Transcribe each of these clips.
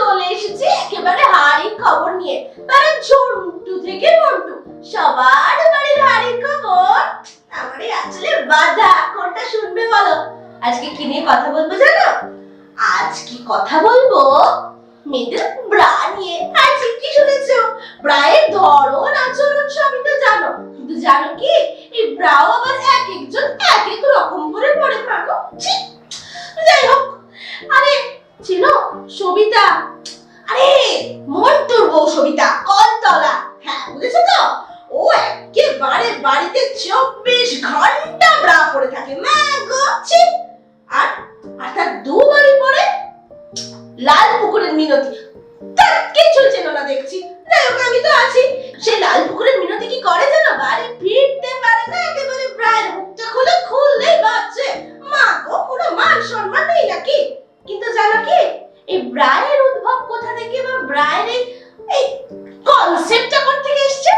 চলে এসেছি একেবারে হাড়ির খবর নিয়ে। মানে ঝন্টু থেকে মন্টু সবার বাড়ির হাড়ির খবর। আমারে আসলে বাজা কোনটা শুনবে বলো। আজকে কি নিয়ে কথা বলব জানো? আজ কি কথা বলব? মেয়েদের ব্রা নিয়ে। আর কি শুনেছো? ব্রায়ের ধরন, আচরণ সবই তো জানো। কিন্তু জানো কি? এই ব্রাও আবার এক একজন এক এক রকম করে পরে থাকো। যাই হোক। আরে, চিনো সবিতা। আরে, মন্টুর বউ সবিতা কলতলা হ্যাঁ বুঝেছ তো? ও একেবারে বাড়িতে চব্বিশ ঘণ্টা ব্রা পরে থাকে। আর আর তার দু বাড়ি পরে লাল পুকুরের মিনতি। কিছু চেনো না দেখছি। যাই আমি তো আছি। সেই লাল পুকুরের মিনতি কি করে জানো? বাড়ি ফিরতে পারে না, একেবারে প্রায় মুখটা খুলে খুললেই বাচ্চে মা গো, কোনো মান সম্মান নেই নাকি? এই ব্রায়ের উদ্ভব কোথা থেকে বা ব্রায়ের এই কনসেপ্টটা কোথা থেকে এসছে?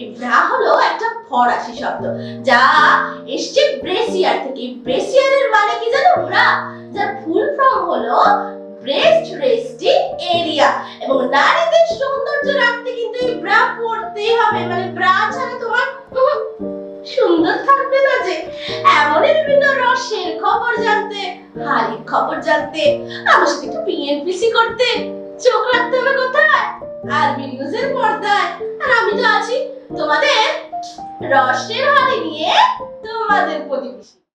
এই ব্রা হলো একটা ফরাসি শব্দ, যা এসছে ব্রেসিয়ার থেকে। ব্রেসিয়ারের মানে কি জানো ব্রা? যার ফুল ফর্ম হলো ব্রেস্ট রেস্টিং এরিয়া এবং নারীদের সৌন্দর্য রাখতে কিন্তু এই ব্রা পরতেই হবে। মানে ব্রা ছাড়া তোমার সুন্দর থাকবে না যে। এমনই বিভিন্ন রসের খবর জানতে হাড়ির খবর জানতে, আমার সাথে একটু পিএনপিসি করতে, চোখ রাখতে হবে কোথায়? আরবি নিউজের পর্দায়। আর আমি তো আছি তোমাদের রসের হাড়ি নিয়ে তোমাদের প্রতিবেশী।